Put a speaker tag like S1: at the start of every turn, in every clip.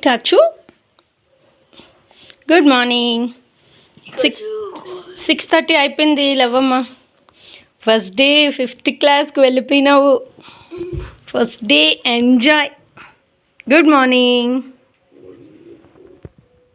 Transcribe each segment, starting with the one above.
S1: Pikachu good morning six six thirty అయిపోయింది లేవమ్మా. First day fifth క్లాస్కి వెళ్ళిపోయినావు. First day enjoy good morning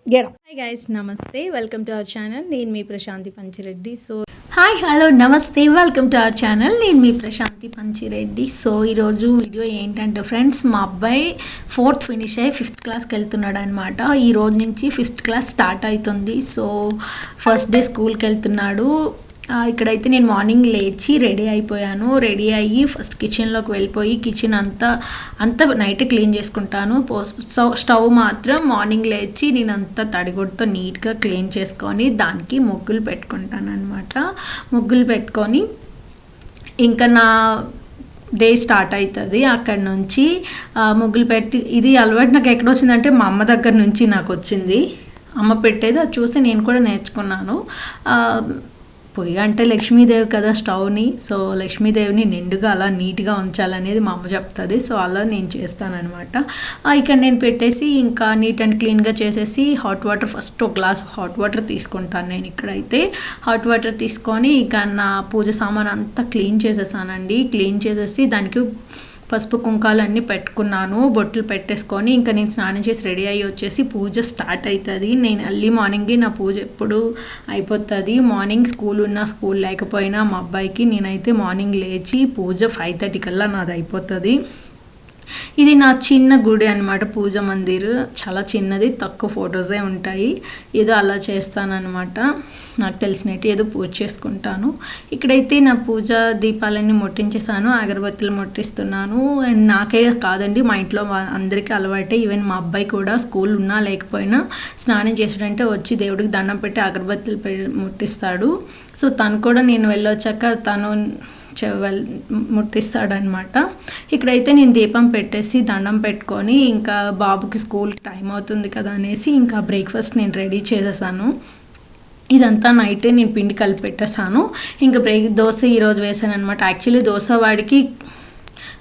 S2: hi guys నమస్తే. Welcome to our channel నేను మీ Prashanti Panchireddy. So
S3: hi hello నమస్తే welcome to our channel నేను మీ Prashanti Panchireddy. So ఈరోజు video ఏంటంటే ఫ్రెండ్స్ మా అబ్బాయి ఫోర్త్ ఫినిష్ అయ్యి ఫిఫ్త్ క్లాస్కి వెళ్తున్నాడు అనమాట ఈ రోజు నుంచి ఫిఫ్త్ క్లాస్ స్టార్ట్ అవుతుంది. సో ఫస్ట్ డే స్కూల్కి వెళ్తున్నాడు. ఇక్కడైతే నేను మార్నింగ్ లేచి రెడీ అయిపోయాను. రెడీ అయ్యి ఫస్ట్ కిచెన్లోకి వెళ్ళిపోయి కిచెన్ అంతా అంతా నైట్ క్లీన్ చేసుకుంటాను. స్టవ్ స్టవ్ మాత్రం మార్నింగ్ లేచి నేను అంతా తడిగుడ్తో నీట్గా క్లీన్ చేసుకొని దానికి ముగ్గులు పెట్టుకుంటాను అనమాట ముగ్గులు పెట్టుకొని ఇంకా నా డే స్టార్ట్ అవుతుంది అక్కడ నుంచి ముగ్గులు పెట్టి ఇది అలవాటు నాకు ఎక్కడ వచ్చిందంటే మా అమ్మ దగ్గర నుంచి నాకు వచ్చింది. అమ్మ పెట్టేది అది చూసి నేను కూడా నేర్చుకున్నాను. పొయ్యి అంటే లక్ష్మీదేవి కదా స్టవ్ని. సో లక్ష్మీదేవిని నిండుగా అలా నీట్గా ఉంచాలనేది మా అమ్మ చెప్తుంది. సో అలా నేను చేస్తానన్నమాట. ఇక్కడ నేను పెట్టేసి ఇంకా నీట్ అండ్ క్లీన్గా చేసేసి హాట్ వాటర్ ఫస్ట్ ఒక గ్లాస్ హాట్ వాటర్ తీసుకుంటాను నేను ఇక్కడైతే. హాట్ వాటర్ తీసుకొని ఇక నా పూజ సామాన్ అంతా క్లీన్ చేసేసానండి. క్లీన్ చేసేసి దానికి పసుపు కుంకాలన్నీ పెట్టుకున్నాను బొట్లు పెట్టేసుకొని ఇంకా నేను స్నానం చేసి రెడీ అయ్యి వచ్చేసి పూజ స్టార్ట్ అవుతుంది నేను ఎర్లీ మార్నింగే నా పూజ ఎప్పుడు అయిపోతుంది. మార్నింగ్ స్కూల్ ఉన్నా స్కూల్ లేకపోయినా మా అబ్బాయికి నేనైతే మార్నింగ్ లేచి పూజ ఫైవ్ థర్టీ కల్లా నాది అయిపోతుంది ఇది నా చిన్న గుడి అనమాట పూజ మందిర్. చాలా చిన్నది తక్కువ ఫొటోసే ఉంటాయి. ఏదో అలా చేస్తానన్నమాట. నాకు తెలిసినట్టు ఏదో పూజ చేసుకుంటాను. ఇక్కడైతే నా పూజ దీపాలన్నీ ముట్టించేసాను అగరబత్తులు ముట్టిస్తున్నాను. అండ్ నాకే కాదండి మా ఇంట్లో అందరికీ అలవాటే. ఈవెన్ మా అబ్బాయి కూడా స్కూల్ ఉన్నా లేకపోయినా స్నానం చేసాడంటే వచ్చి దేవుడికి దండం పెట్టి అగరబత్తులు పె- ముట్టిస్తాడు. సో తను కూడా నేను వెళ్ళొచ్చాక తను చెవల్ ముట్టిస్తాడనమాట. ఇక్కడైతే నేను దీపం పెట్టేసి దండం పెట్టుకొని ఇంకా బాబుకి స్కూల్ టైం అవుతుంది కదా అనేసి ఇంకా బ్రేక్ఫాస్ట్ నేను రెడీ చేసేసాను. ఇదంతా నైట్ నేను పిండి కలిపి పెట్టేసాను. ఇంకా బ్రేక్ దోశ ఈరోజు వేసాను అనమాట యాక్చువల్లీ దోశ వాడికి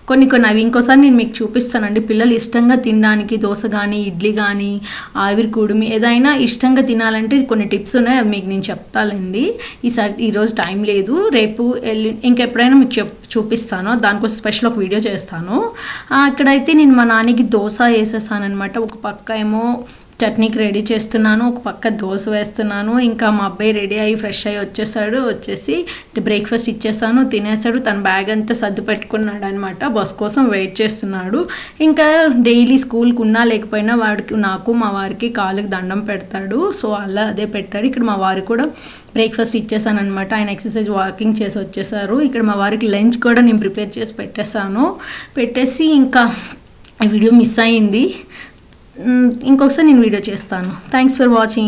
S3: కొన్ని కొన్ని అవి ఇంకోసారి నేను మీకు చూపిస్తానండి. పిల్లలు ఇష్టంగా తినడానికి దోశ కానీ ఇడ్లీ కానీ ఆవిరి కుడుమి ఏదైనా ఇష్టంగా తినాలంటే కొన్ని టిప్స్ ఉన్నాయి. అవి మీకు నేను చెప్తానండి. ఈసారి ఈరోజు టైం లేదు. రేపు వెళ్ళి ఇంకెప్పుడైనా మీకు చెప్ చూపిస్తాను. దానికోసం స్పెషల్ ఒక వీడియో చేస్తాను. ఆ, ఇక్కడైతే నేను మా నాన్నకి దోశ వేసేసాను అనమాట ఒక పక్క ఏమో చట్నీకి రెడీ చేస్తున్నాను ఒక పక్క దోశ వేస్తున్నాను ఇంకా మా అబ్బాయి రెడీ అయ్యి ఫ్రెష్ అయ్యి వచ్చేసాడు వచ్చేసి బ్రేక్ఫాస్ట్ ఇచ్చేసాను తినేసాడు తన బ్యాగ్ అంతా సర్దు పెట్టుకున్నాడు అనమాట బస్ కోసం వెయిట్ చేస్తున్నాడు. ఇంకా డైలీ స్కూల్కి ఉన్నా లేకపోయినా వాడికి నాకు మా వారికి కాళ్ళకి దండం పెడతాడు సో అలా అదే పెట్టాడు. ఇక్కడ మా వారికి కూడా బ్రేక్ఫాస్ట్ ఇచ్చేసాను అనమాట ఆయన ఎక్సర్సైజ్ వాకింగ్ చేసి వచ్చేసారు. ఇక్కడ మా వారికి లంచ్ కూడా నేను ప్రిపేర్ చేసి పెట్టేశాను పెట్టేసి ఇంకా వీడియో మిస్ అయింది ఇంకొకసారి నేను వీడియో చేస్తాను. Thanks for watching